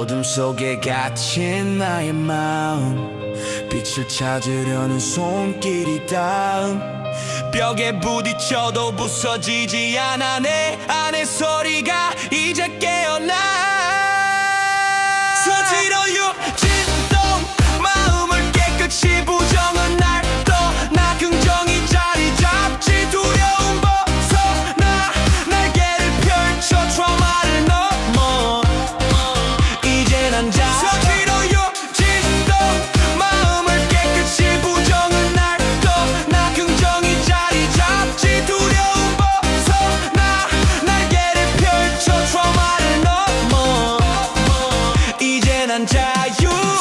어둠 속에 갇힌 나의 마음. 빛을 찾으려는 손길이 닿음. 벽에 부딪혀도 부서지지 않아 내 안의 소리가 이제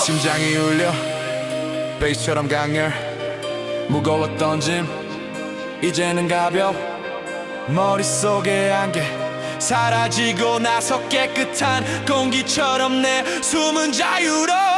심장이 울려. 베이스처럼 강렬. 무거웠던 짐 이제는 가벼워. 머릿속의 안개. 사라지고 나서 깨끗한 공기처럼 내 숨은 자유로워